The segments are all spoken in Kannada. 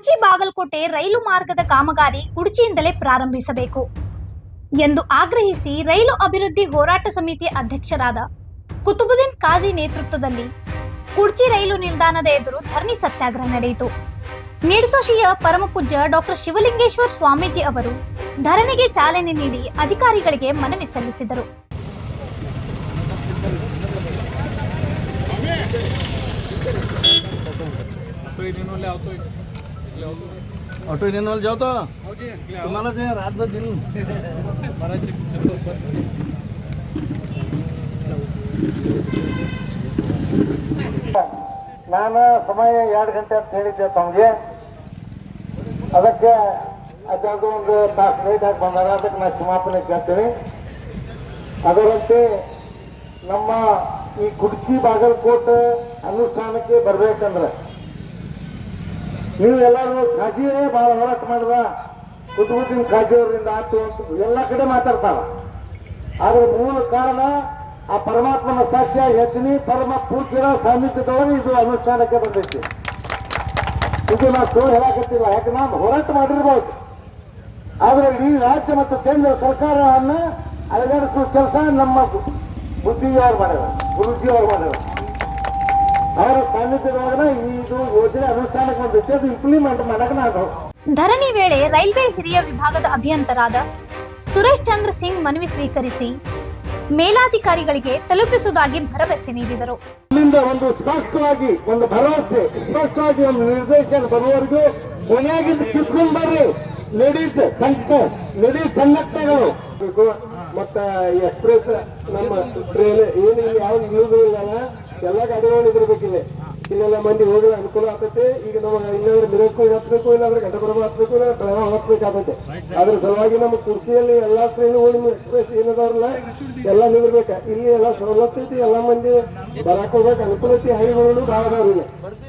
ಬಾಗಲಕೋಟೆ ರೈಲು ಮಾರ್ಗದ ಕಾಮಗಾರಿ ಕುಡ್ಚಿಯಿಂದಲೇ ಪ್ರಾರಂಭಿಸಬೇಕು ಎಂದು ಆಗ್ರಹಿಸಿ ರೈಲು ಅಭಿವೃದ್ಧಿ ಹೋರಾಟ ಸಮಿತಿ ಅಧ್ಯಕ್ಷರಾದ ಕುತುಬುದ್ದೀನ್ ಕಾಜಿ ನೇತೃತ್ವದಲ್ಲಿ ಕುಡ್ಚಿ ರೈಲು ನಿಲ್ದಾಣದ ಎದುರು ಧರಣಿ ಸತ್ಯಾಗ್ರಹ ನಡೆಯಿತು ನಿಡ್ಸೋಶಿಯ ಪರಮಪೂಜ್ಯ ಡಾಕ್ಟರ್ ಶಿವಲಿಂಗೇಶ್ವರ ಸ್ವಾಮೀಜಿ ಅವರು ಧರಣಿಗೆ ಚಾಲನೆ ನೀಡಿ ಅಧಿಕಾರಿಗಳಿಗೆ ಮನವಿ ಸಲ್ಲಿಸಿದರು तो इन्होंने ले आओ तो ઓટો ઇન્ડિયન વાળા જાઓ તો તમારા છે રાત ભર દિન ನಾನು ಸಮಯ ಎರಡು ಗಂಟೆ ಅಂತ ಹೇಳಿದ್ದೆ ತಮಗೆ. ಅದಕ್ಕೆ ಅದಾದ ಒಂದು ತಾಸು ಲೇಟ್ ಆಗಿ ಬಂದಾರ ಅದಕ್ಕೆ ನಾನು ಕ್ಷಮಾಪಣೆ ಕೇಳ್ತೀನಿ. ಅದರಂತೆ ನಮ್ಮ ಈ ಕುಡ್ಚಿ ಬಾಗಲಕೋಟೆ ಅನುಷ್ಠಾನಕ್ಕೆ ಬರಬೇಕಂದ್ರೆ ನೀವು ಎಲ್ಲರೂ ಖಾಜಿಯೇ ಭಾಳ ಹೋರಾಟ ಮಾಡಿದ, ಕುಟುಂಬದಿಂದ ಖಾಜಿಯವರಿಂದ ಆಯ್ತು ಅಂತ ಎಲ್ಲ ಕಡೆ ಮಾತಾಡ್ತಾರ. ಆದ್ರೆ ಮೂಲ ಕಾರಣ ಆ ಪರಮಾತ್ಮನ ಸಾಕ್ಷ್ಯ ಯಜ್ನಿ ಪರಮ ಪೂಜ್ಯರ ಸಾನ್ನಿಧ್ಯದೊಳಗೆ ಇದು ಅನುಷ್ಠಾನಕ್ಕೆ ಬಂದೈತಿ. ಇದು ನಾವು ಸೋ ಹೇಳಕತ್ತಿಲ್ಲ. ಯಾಕೆ ನಾನು ಹೋರಾಟ ಮಾಡಿರ್ಬೋದು. ಆದ್ರೆ ಇಡೀ ರಾಜ್ಯ ಮತ್ತು ಕೇಂದ್ರ ಸರ್ಕಾರವನ್ನ ಅಲಗಡಿಸುವ ಕೆಲಸ ನಮ್ಮ ಬುದ್ಧಿಯವರು ಮಾಡ್ಯಾರ ಗುರುಜಿಯವರು ಮಾಡ್ಯಾರ. ಅವರ ಸಾನ್ನಿಧ್ಯದೊಳಗನ ಇದು ಯೋಜನೆ ಅನುಷ್ಠಾನಕ್ಕೆ ಬಂದೈತಿ ಅದು ಇಂಪ್ಲಿಮೆಂಟ್ ಮಾಡಕ್ಕೆ ಧರಣಿ ವೇಳೆ ರೈಲ್ವೆ ಹಿರಿಯ ವಿಭಾಗದ ಅಭಿಯಂತರಾದ ಸುರೇಶ್ ಚಂದ್ರ ಸಿಂಗ್ ಮನವಿ ಸ್ವೀಕರಿಸಿ ಮೇಲಾಧಿಕಾರಿಗಳಿಗೆ ತಲುಪಿಸುವುದಾಗಿ ಭರವಸೆ ನೀಡಿದರು. ಇಲ್ಲಿಂದ ಒಂದು ಸ್ಪಷ್ಟವಾಗಿ ಒಂದು ಭರವಸೆ ಸ್ಪಷ್ಟವಾಗಿ ಒಂದು ನಿರ್ದೇಶನ ಬರುವವರೆಗೂ ಕೊನೆಯಾಗಿದ್ದು ಕಿತ್ಕೊಂಡ್ ಬರ್ರಿ. ಲೇಡೀಸ್ ಸಂಘ ಲೇಡೀಸ್ ಸಂಘಟನೆಗಳು ಮತ್ತೆ ಎಕ್ಸ್ಪ್ರೆಸ್ ನಮ್ಮ ಟ್ರೈನ್ ಏನು ಯಾವ್ದು ಯಾವ ಇಲ್ಲಲ್ಲ ಎಲ್ಲ ಗಾಡಿಗಳು ಇದಿರ್ಬೇಕಿಲ್ಲ ಇಲ್ಲೆಲ್ಲ ಮಂದಿ ಹೋಗಿ ಅನುಕೂಲ ಆಗ್ತೈತೆ. ಈಗ ನಾವು ಇಲ್ಲಾಂದ್ರೆ ಮಿರಕೋಗಿ ಹತ್ಬೇಕು ಇಲ್ಲಾಂದ್ರೆ ಗಂಟಪುರ ಹತ್ಬೇಕು ಇಲ್ಲ ಪ್ರಯಾಣ ಹತ್ಬೇಕಾಗತ್ತೆ ಅದ್ರ ಸಲುವಾಗಿ ನಮ್ಮ ಕುರ್ಚಿಯಲ್ಲಿ ಎಲ್ಲಾ ಹೋಗಿ ಎಕ್ಸ್ಪ್ರೆಸ್ ಏನದಾರಲ್ಲ ಎಲ್ಲ ನಿಲ್ಬೇಕ ಇಲ್ಲಿ ಎಲ್ಲ ಸವಲತ್ತು ಐತಿ ಎಲ್ಲ ಮಂದಿ ಬರಕ್ ಹೋಗ್ಬೇಕು. ಅನುಕೂಲ ಐತಿ ಹೈಗಳು ಭಾಳ ಅದಾವ ಇಲ್ಲಿ.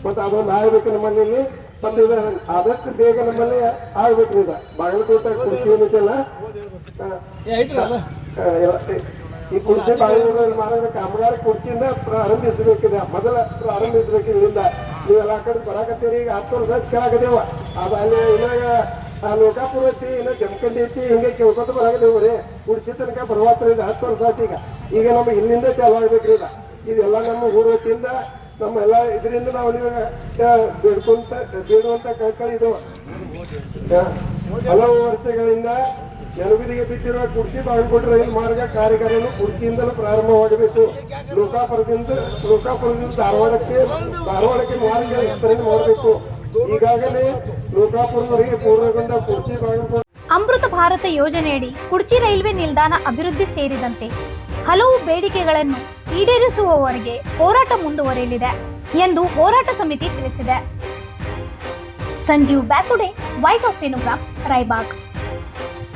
ಮತ್ತೆ ಅದೊಂದು ಆಗ್ಬೇಕು ನಮ್ಮಲ್ಲಿ ಮತ್ತೆ ಇದು ಆದಷ್ಟು ಬೇಗ ನಮ್ಮಲ್ಲಿ ಆಗ್ಬೇಕು ಈಗ ಬಾಗಲಕೋಟೆ ಕುರ್ಚಿ ಏನೈತಿ ಅಲ್ಲ ಈ ಕುರ್ಚಿ ಬಾಗಲಕೋಟೆ ಮಾಡಿದ್ರೆ ಕಾಮಗಾರಿ ಕುರ್ಚಿಯಿಂದ ಪ್ರಾರಂಭಿಸಬೇಕಿದೆ. ಮೊದಲ ಪ್ರಾರಂಭಿಸಬೇಕು ಇಲ್ಲಿಂದ ನೀವೆಲ್ಲ ಕಡೆ ಬರಾಕತ್ತೀರಿ. ಈಗ ಹತ್ತು ವರ್ಷ ಕೇಳಾಕತ್ತೇವ ಅದು ಅಲ್ಲಿ ಇನ್ನಾಗ ಲೋಕಾಪುರ ಐತಿ ಇನ್ನ ಜಮಖಂಡಿ ಐತಿ ಹಿಂಗೆ ಕೇಳ್ಕೊತ ರೀ ಕುರ್ಚಿ ತನಕ ಬರುವಾತ್ರ ಇದೆ ಹತ್ತು ವರ್ಷ ಆಯ್ತು ಈಗ. ಈಗ ನಮ್ಮ ಇಲ್ಲಿಂದ ಚಾಲು ಆಗ್ಬೇಕ್ರಿ ಈಗ. ಇದೆಲ್ಲ ನಮ್ಮ ಊರ ನಮ್ಮ ಎಲ್ಲ ಇದರಿಂದ ನಾವು ನೀವಾಗ ಬೇಡ್ಕೊಂತ ಬೇಡುವಂತ ಕಳ್ಕಳಿ ಇದು ಆ, ಹಲವು ವರ್ಷಗಳಿಂದ ನೆಲಗುದಿಗೆ ಬಿದ್ದಿರುವ ಕುರ್ಚಿ ಬಾಗಲಕೋಟೆ ರೈಲು ಮಾರ್ಗ ಕಾರ್ಯಕ್ರಮ ಕುರ್ಚಿಯಿಂದಲೂ ಪ್ರಾರಂಭವಾಗಬೇಕು ಲೋಕಾಪುರದಿಂದ ಲೋಕಾಪುರದಿಂದ ಧಾರವಾಡಕ್ಕೆ ಧಾರವಾಡಕ್ಕೆ ಮಾರ್ಗ ವಿಸ್ತರಣೆ ಮಾಡಬೇಕು. ಈಗಾಗಲೇ ಲೋಕಾಪುರದವರೆಗೆ ಪೂರ್ಣಗೊಂಡ ಕುರ್ಚಿ ಬಾಗಲಕೋಟೆ ಅಮೃತ ಭಾರತ ಯೋಜನೆಯಡಿ ಕುರ್ಚಿ ರೈಲ್ವೆ ನಿಲ್ದಾಣ ಅಭಿವೃದ್ಧಿ ಸೇರಿದಂತೆ ಹಲವು ಬೇಡಿಕೆಗಳನ್ನು ಈಡೇರಿಸುವವರೆಗೆ ಹೋರಾಟ ಮುಂದುವರಿಯಲಿದೆ ಎಂದು ಹೋರಾಟ ಸಮಿತಿ ತಿಳಿಸಿದೆ. ಸಂಜೀವ್ ಬ್ಯಾಕುಡೆ ವಾಯ್ಸ್ ಆಫ್ ಎನುಗ್ರಾಮ್ ರಾಯ್ಬಾಗ್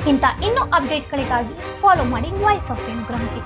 ಇಂಥ ಇನ್ನೂ ಅಪ್ಡೇಟ್ಗಳಿಗಾಗಿ ಫಾಲೋ ಮಾಡಿ ವಾಯ್ಸ್ ಆಫ್ ಎನುಗ್ರಾಮ್ಗೆ